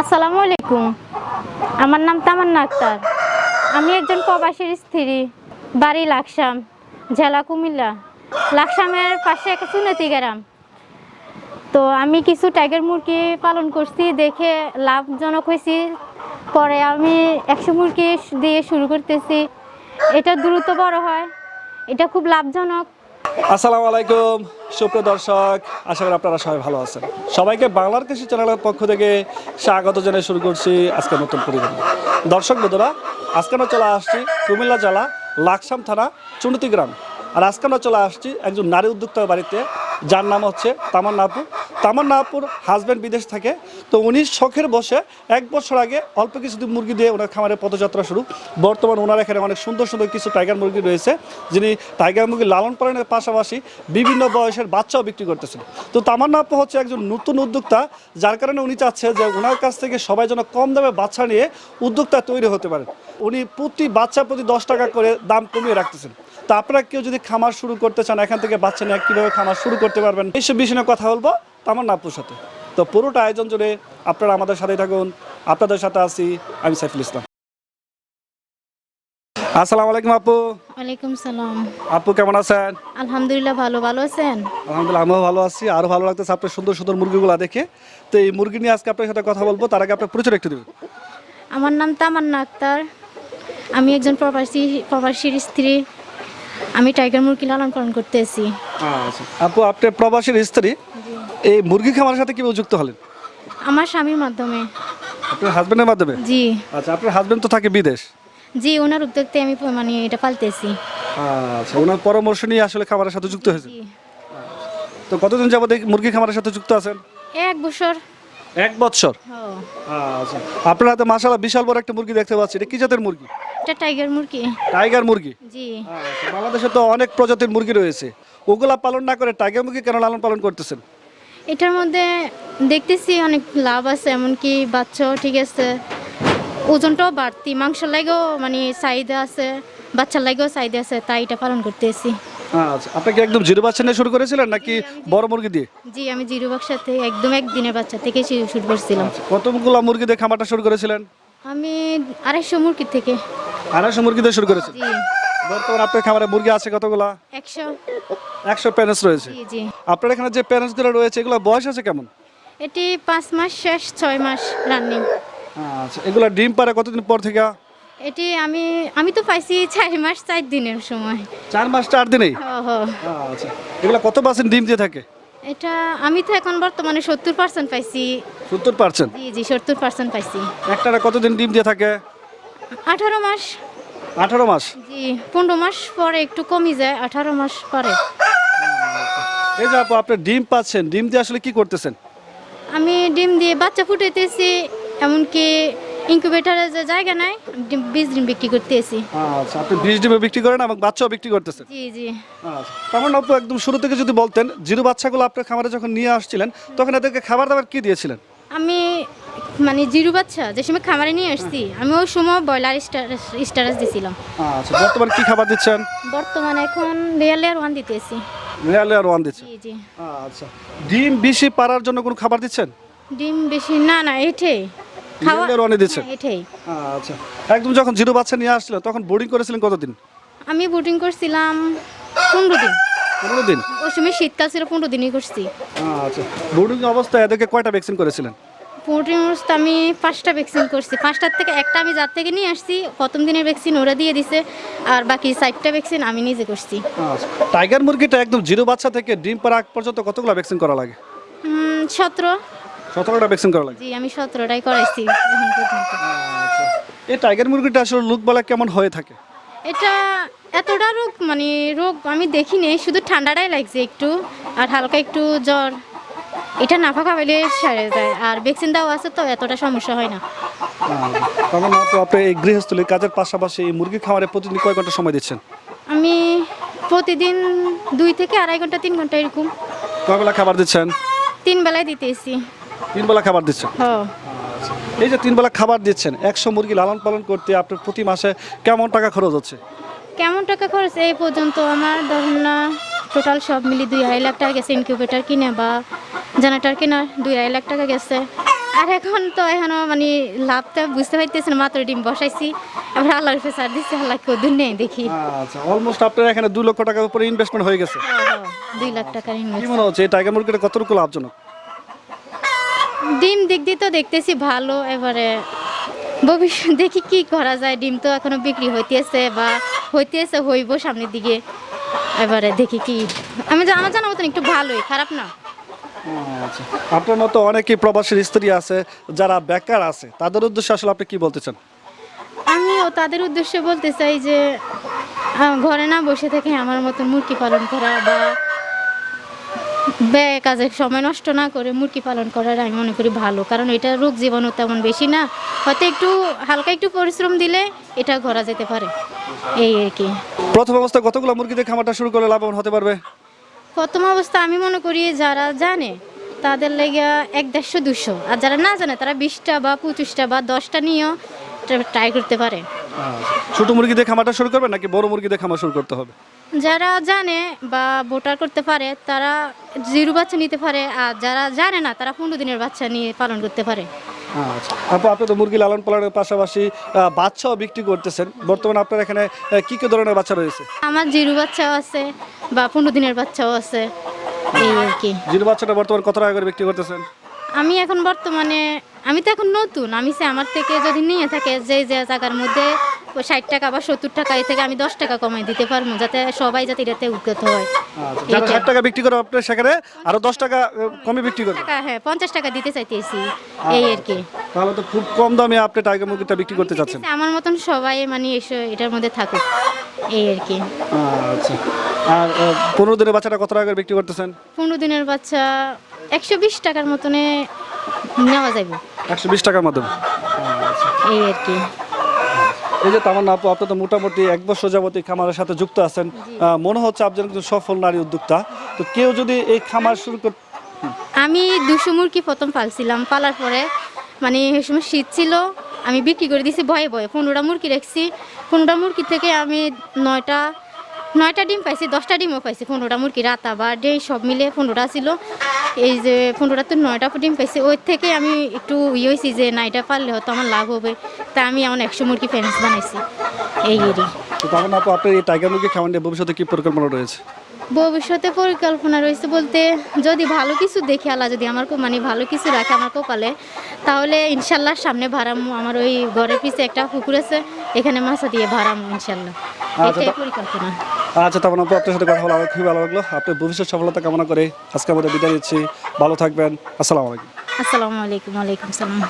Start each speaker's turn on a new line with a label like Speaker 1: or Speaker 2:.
Speaker 1: আসসালামু আলাইকুম। আমার নাম তামান্না আক্তার। আমি একজন প্রবাসীর স্ত্রী। বাড়ি লাকসাম, জেলা কুমিল্লা। লাকসামের পাশে একটা সুনতি গ্রাম। তো আমি কিছু টাইগার মুরগি পালন করছি, দেখে লাভজনক হয়েছি। পরে আমি একশো মুরগি দিয়ে শুরু করতেছি। এটা দ্রুত বড় হয়। এটা খুব লাভজনক।
Speaker 2: আসসালামু আলাইকুম। সুপ্রিয় দর্শক, আশা করি আপনারা সবাই ভালো আছেন। সবাইকে বাংলার কৃষি চ্যানেলের পক্ষ থেকে স্বাগত জানিয়ে শুরু করছি আজকে নতুন পরিবার দর্শক বন্ধুরা, আজকে আমরা চলে আসছি কুমিল্লা জেলা লাকসাম থানা চুনতি গ্রাম। আর আজকে আমরা চলে আসছি একজন নারী উদ্যোক্তার বাড়িতে। যার নাম হচ্ছে তামান্না আপু হাজব্যান্ড বিদেশ থাকে। তো উনি শখের বসে এক বছর আগে অল্প কিছু মুরগি দিয়ে ওনার খামারের পদযাত্রা শুরু। বর্তমান ওনার এখানে অনেক সুন্দর সুন্দর কিছু টাইগার মুরগি রয়েছে, যিনি টাইগার মুরগি লালন পালনের পাশাপাশি বিভিন্ন বয়সের বাচ্চাও বিক্রি করতেছেন। তো তামান্না আপু হচ্ছে একজন নতুন উদ্যোক্তা, যার কারণে উনি চাচ্ছে যে ওনার কাছ থেকে সবাই যেন কম দামে বাচ্চা নিয়ে উদ্যোক্তা তৈরি হতে পারে। উনি প্রতি বাচ্চা প্রতি দশ টাকা করে দাম কমিয়ে রাখতেছেন। তা আপনারা কেউ যদি খামার শুরু করতে চান এখান থেকে বাচ্চা নিয়ে কীভাবে খামার শুরু করতে পারবেন? এইসব বিষয় নিয়ে কথা বলব। তামান্না আপুর সাথে। তো পুরোটা আয়োজন জুড়ে আপনারা আমাদের সাথেই থাকুন। আপনাদের সাথে আছি আমি সাইফুল ইসলাম। আসসালামু আলাইকুম আপু।
Speaker 1: ওয়ালাইকুম সালাম।
Speaker 2: আপু কেমন আছেন?
Speaker 1: আলহামদুলিল্লাহ ভালো ভালো আছেন?
Speaker 2: আলহামদুলিল্লাহ আমিও ভালো আছি। আরও ভালো লাগতেছে আপনার সুন্দর সুন্দর মুরগিগুলো দেখে। তো এই মুরগি নিয়ে আজকে আপনার সাথে কথা বলব। তার আগে আপনার পরিচয় একটু দেবেন।
Speaker 1: আমার নাম তামান্না আক্তার। আমি একজন প্রবাসী প্রবাসীর স্ত্রী। আমি টাইগার মুরগি লালন পালন করতেছি।
Speaker 2: আচ্ছা। আপু আপনি প্রবাসীর স্ত্রী। এই মুরগি খামারের সাথে কীভাবে যুক্ত হলেন?
Speaker 1: আমার স্বামীর মাধ্যমে।
Speaker 2: আপনার হাজবেন্ডের মাধ্যমে?
Speaker 1: জি।
Speaker 2: আচ্ছা আপনার হাজবেন্ড তো থাকে বিদেশ?
Speaker 1: জি ওনার উদ্যোগতে আমি মানে এটা পালতেছি।
Speaker 2: আচ্ছা ওনার পরামর্শ নিয়ে আসলে খামারের সাথে যুক্ত হয়েছে তো কতদিন যাবত এই মুরগি খামারের সাথে যুক্ত আছেন?
Speaker 1: এক বছর।
Speaker 2: এক বছর?
Speaker 1: ও
Speaker 2: আচ্ছা। আপনার হাতে মাসালা বিশাল বড় একটা মুরগি দেখতে পাচ্ছি। এটা কি জাতের মুরগি?
Speaker 1: এটা টাইগার মুরগি।
Speaker 2: টাইগার মুরগি?
Speaker 1: জি।
Speaker 2: আচ্ছা, বাংলাদেশে তো অনেক প্রজাতির মুরগি রয়েছে। ওগুলা পালন না করে টাইগার মুরগি কেন লালন পালন করতেছেন?
Speaker 1: এটার মধ্যে দেখতেছি অনেক লাভ আছে এমনকি বাচ্চাও ঠিক আছে। ওজনটাও বাড়তি মাংসের লাগেও মানে চাহিদা আছে বাচ্চার লাগেও চাহিদা আছে তাই এটা পালন করতেছি।
Speaker 2: আচ্ছা আপনি কি একদম জিরো বাচ্চা নিয়ে শুরু করেছিলেন নাকি বড় মুরগি দিয়ে?
Speaker 1: জি আমি জিরো বাক্সাতে একদম একদিনের বাচ্চা থেকে শুরু করছিলাম।
Speaker 2: আচ্ছা, কতগুলো মুরগি দিয়ে খামারটা শুরু করেছিলেন?
Speaker 1: আমি আড়াইশো মুরগির থেকে।
Speaker 2: আড়াইশো মুরগি দিয়ে শুরু করেছেন বর্তমানে আপনার খামারে মুরগি আছে কতগুলা?
Speaker 1: একশো।
Speaker 2: একশো প্যারেন্টস রয়েছে। আপনার এখানে যে প্যারেন্টসগুলো রয়েছে এগুলো বয়স আছে কেমন?
Speaker 1: এটি পাঁচ মাস শেষ ছয় মাস রানিং।
Speaker 2: আচ্ছা এগুলো ডিম পারে কতদিন পর থেকে?
Speaker 1: এটি আমি আমি তো পাইছি চার মাস চার দিনের সময়।
Speaker 2: চার মাস চার দিনেই
Speaker 1: ও
Speaker 2: আচ্ছা এগুলো কত পার্সেন্ট ডিম দিয়ে থাকে?
Speaker 1: এটা আমি তো এখন বর্তমানে সত্তর পার্সেন্ট পাইছি।
Speaker 2: সত্তর পার্সেন্ট
Speaker 1: জি জি সত্তর পার্সেন্ট পাইছি।
Speaker 2: একটারা কতদিন ডিম দিয়ে থাকে?
Speaker 1: আঠারো মাস।
Speaker 2: আঠারো মাস?
Speaker 1: জি পনেরো মাস পরে একটু কমে যায় আঠারো মাস পরে।
Speaker 2: এই যে আপু আপনি ডিম পাচ্ছেন ডিম দিয়ে আসলে কি করতেছেন?
Speaker 1: আমি ডিম দিয়ে বাচ্চা ফুটাইতেছি এমনকি ইনকিউবেটারে যে জায়গা নাই ডিম বীজ ডিম বিক্রি করতেছি।
Speaker 2: আচ্ছা আপনি বীজ ডিমে বিক্রি করেন এবং বাচ্চাও বিক্রি করতেছেন?
Speaker 1: জি জি।
Speaker 2: আচ্ছা আপু একদম শুরু থেকে যদি বলতেন জিরো বাচ্চাগুলো আপনার খামারে যখন নিয়ে আসছিলেন তখন এদেরকে খাবার দাবার কি দিয়েছিলেন?
Speaker 1: আমি মানে জিরু বাচ্চা যে সময় খামারে নিয়ে আসছি আমি ওই সময় ব্রয়লার স্টারাস দিছিলাম।
Speaker 2: আচ্ছা বর্তমানে কি খাবার দিচ্ছেন?
Speaker 1: বর্তমানে এখন লেয়ার লেয়ার ওয়ান দিতেছি।
Speaker 2: রিয়াল আর ওয়ান দিচ্ছেন?
Speaker 1: জি জি।
Speaker 2: আচ্ছা ডিম বেশি পারার জন্য কোনো খাবার দিচ্ছেন?
Speaker 1: ডিম বেশি না না এটাই খাওয়া
Speaker 2: লেয়ার ওয়ানে দিচ্ছেন?
Speaker 1: হ্যাঁ, এটাই
Speaker 2: আচ্ছা একদম যখন জিরো বাচ্চা নিয়ে আসছিল তখন বোর্ডিং করেছিলেন কতদিন?
Speaker 1: আমি বুটিং করছিলাম পনেরো দিন।
Speaker 2: পনেরো দিন?
Speaker 1: ওই সময় শীতকাল ছিল পনেরো দিনই করছি।
Speaker 2: আচ্ছা বোর্ডিং অবস্থায় এদেরকে কয়টা ভ্যাকসিন করেছিলেন?
Speaker 1: পোলট্রি অবস্থা আমি পাঁচটা ভ্যাকসিন করছি। পাঁচটার থেকে একটা আমি যার থেকে নিয়ে আসছি প্রথম দিনের ভ্যাকসিন ওরা দিয়ে দিছে আর বাকি চারটা ভ্যাকসিন আমি নিজে করছি।
Speaker 2: টাইগার মুরগিটা একদম জিরো বাচ্চা থেকে ডিম পাড়া আগ পর্যন্ত কতগুলো ভ্যাকসিন করা লাগে?
Speaker 1: সতেরো।
Speaker 2: সতেরোটা ভ্যাকসিন করা লাগে?
Speaker 1: জি আমি সতেরোটাই করাইছি এখন পর্যন্ত।
Speaker 2: আচ্ছা। এই টাইগার মুরগিটা আসলে লুক বলা কেমন হয়ে থাকে?
Speaker 1: এটা এতটা রোগ মানে রোগ আমি দেখিনি শুধু ঠান্ডাটাই লাগছে একটু আর হালকা একটু জ্বর। এটা নাফা খাওয়াইলে সেরে যায়। আর ভ্যাকসিন দেওয়া আছে তো এতটা সমস্যা হয় না।
Speaker 2: তখন আপু আপনি এই গৃহস্থলী কাজের পাশাপাশি এই মুরগি খামারে প্রতিদিন কয় ঘণ্টা সময় দিচ্ছেন?
Speaker 1: আমি প্রতিদিন দুই থেকে আড়াই ঘণ্টা তিন ঘণ্টা এরকম।
Speaker 2: কয় বেলা খাবার দিচ্ছেন?
Speaker 1: তিন বেলায় দিতেছি
Speaker 2: তিন বেলা খাবার দিচ্ছেন?
Speaker 1: হ।
Speaker 2: এই যে তিন বেলা খাবার দিচ্ছেন একশো মুরগি লালন পালন করতে আপনার প্রতি মাসে কেমন টাকা খরচ হচ্ছে?
Speaker 1: কেমন টাকা খরচ? এই পর্যন্ত আমার ধরুন না টোটাল সব মিলি দুই আড়াই লাখ টাকা গেছে ইনকিউবেটার কিনে বা জেনারেটার কেনা দুই আড়াই লাখ টাকা গেছে। আর এখন তো এখনও মানে লাভটা বুঝতে পারতেছি না মাত্র ডিম বসাইছি। এবার আল্লাহর উপরে সার দিচ্ছি আল্লাহ কদুর নেই দেখি।
Speaker 2: আচ্ছা অলমোস্ট আপনার এখানে দুই লক্ষ টাকার উপরে ইনভেস্টমেন্ট হয়ে গেছে।
Speaker 1: দুই লাখ টাকার
Speaker 2: কি
Speaker 1: ইনভেস্ট
Speaker 2: মনে হচ্ছে এই টাইগার মুরগিটা কতটুকু লাভজনক?
Speaker 1: ডিম দিক দিয়ে তো দেখতেছি ভালো এবারে ভবিষ্যৎ দেখি কি করা যায়। ডিম তো এখনও বিক্রি হইতেছে বা হইতেছে হইব সামনের দিকে। এবারে দেখি কি আমি যা- আমার জানা মতন একটু ভালোই খারাপ না?
Speaker 2: আচ্ছা আপনার মতো অনেকেই প্রবাসীর স্ত্রী আছে যারা বেকার আছে তাদের উদ্দেশ্যে আসলে আপনি কি বলতে চান?
Speaker 1: আমিও তাদের উদ্দেশ্যে বলতে চাই যে ঘরে না বসে থেকে আমার মতন মুরগি পালন করা বা ব্যয় কাজে সময় নষ্ট না করে মুরগি পালন করার আমি মনে করি ভালো। কারণ এটা রোগ জীবাণু তেমন বেশি না। হয়তো একটু হালকা একটু পরিশ্রম দিলে এটা করা যেতে পারে। এই আর কি।
Speaker 2: প্রথম অবস্থায় কতগুলো মুরগি দিয়ে খামারটা শুরু করলে লাভবান হতে পারবে?
Speaker 1: প্রথম অবস্থা আমি মনে করি যারা জানে তাদের লেগে এক দেড়শো দুশো আর যারা না জানে তারা বিশটা বা পঁচিশটা বা দশটা নিয়েও ট্রাই করতে পারে।
Speaker 2: ছোট মুরগি দিয়ে খামারটা শুরু করবে নাকি বড় মুরগি দিয়ে খামার শুরু করতে হবে?
Speaker 1: যারা জানে বা ভোটার করতে পারে তারা জিরো বাচ্চা নিতে পারে আর যারা জানে না তারা পনেরো দিনের বাচ্চা নিয়ে পালন করতে পারে।
Speaker 2: আচ্ছা আপু আপনি তো মুরগি লালন পালনের পাশাপাশি বাচ্চাও বিক্রি করতেছেন। বর্তমানে আপনার এখানে কি কি ধরনের বাচ্চা রয়েছে?
Speaker 1: আমার জিরো বাচ্চাও আছে বা পনেরো দিনের বাচ্চাও আছে এই আর কি।
Speaker 2: জিরো বাচ্চাটা বর্তমানে কত টাকা করে বিক্রি করতেছেন?
Speaker 1: আমি এখন বর্তমানে আমি তো এখন নতুন আমি সে আমার থেকে যদি নিয়ে থাকে যে যে জায়গার মধ্যে ষাট টাকা বা সত্তর টাকা এ থেকে আমি দশ টাকা কমাই দিতে পারব যাতে সবাই যাতে এটাতে উদ্গত হয়।
Speaker 2: আচ্ছা, যারা ষাট টাকা বিক্রি করে আপনি সেখানে আরও দশ টাকা কমে বিক্রি করবেন
Speaker 1: টাকা হ্যাঁ পঞ্চাশ টাকা দিতে চাইতেছি এই আর কি।
Speaker 2: তাহলে তো খুব কম দামে আপনি টাইগার মুরগিটা বিক্রি করতে চাচ্ছেন।
Speaker 1: আমার মতন সবাই মানে এসে এটার মধ্যে থাকুক এই আর কি।
Speaker 2: আচ্ছা। আর পনেরো দিনের বাচ্চাটা কত টাকা করে বিক্রি করতেছেন?
Speaker 1: পনেরো দিনের বাচ্চা একশো বিশ টাকার মতনে নেওয়া যাবে
Speaker 2: একশো বিশ টাকার মাধ্যমে
Speaker 1: এই আর কি।
Speaker 2: এই যে তামান্না আপু আপনি তো মোটামুটি এক বছর যাবত এই খামারের সাথে যুক্ত আছেন। মনে হচ্ছে আপনি একজন সফল নারী উদ্যোক্তা। তো কেউ যদি এই খামার শুরু কর
Speaker 1: আমি দুশো মুরগি প্রথম পালছিলাম পালার পরে মানে এই সময় শীত ছিল আমি বিক্রি করে দিয়েছি ভয়ে ভয়ে। পনেরোটা মুরগি রাখছি পনেরোটা মুরগি থেকে আমি নয়টা নয়টা ডিম পাইছি দশটা ডিমও পাইছি। পনেরোটা মুরগি রাতা বা ডে সব মিলে পনেরোটা ছিল। এই যে পনেরোটা তো নয়টা ডিম পাইছি। ওই থেকে আমি একটু ইয়ে হয়েছি যে না এটা পারলে হয়তো আমার লাভ হবে। তা আমি এমন একশো মুরগি ফ্যান্স বানাইছি। এই এরই
Speaker 2: আপু আপনার এই টাইগার মুরগি ভবিষ্যতে কি পরিকল্পনা রয়েছে?
Speaker 1: ভবিষ্যতে পরিকল্পনা রয়েছে বলতে যদি ভালো কিছু দেখে আল্লাহ যদি আমার মানে ভালো কিছু রাখে আমার কপালে তাহলে ইনশাল্লাহ সামনে ভাড়ামু। আমার ওই ঘরের পিছে একটা পুকুর আছে এখানে মাছা দিয়ে ভাড়ামু ইনশাল্লাহ।
Speaker 2: আচ্ছা,
Speaker 1: এটাই পরিকল্পনা।
Speaker 2: আচ্ছা তেমন আপু আপনার সাথে কথা বলে খুবই ভালো লাগল। আপনার ভবিষ্যৎ সফলতা কামনা করে আজকে আমাদের বিদায় দিচ্ছি ভালো থাকবেন। আসসালামু আলাইকুম।
Speaker 1: আসসালামু আলাইকুম, ওয়ালাইকুম সালাম।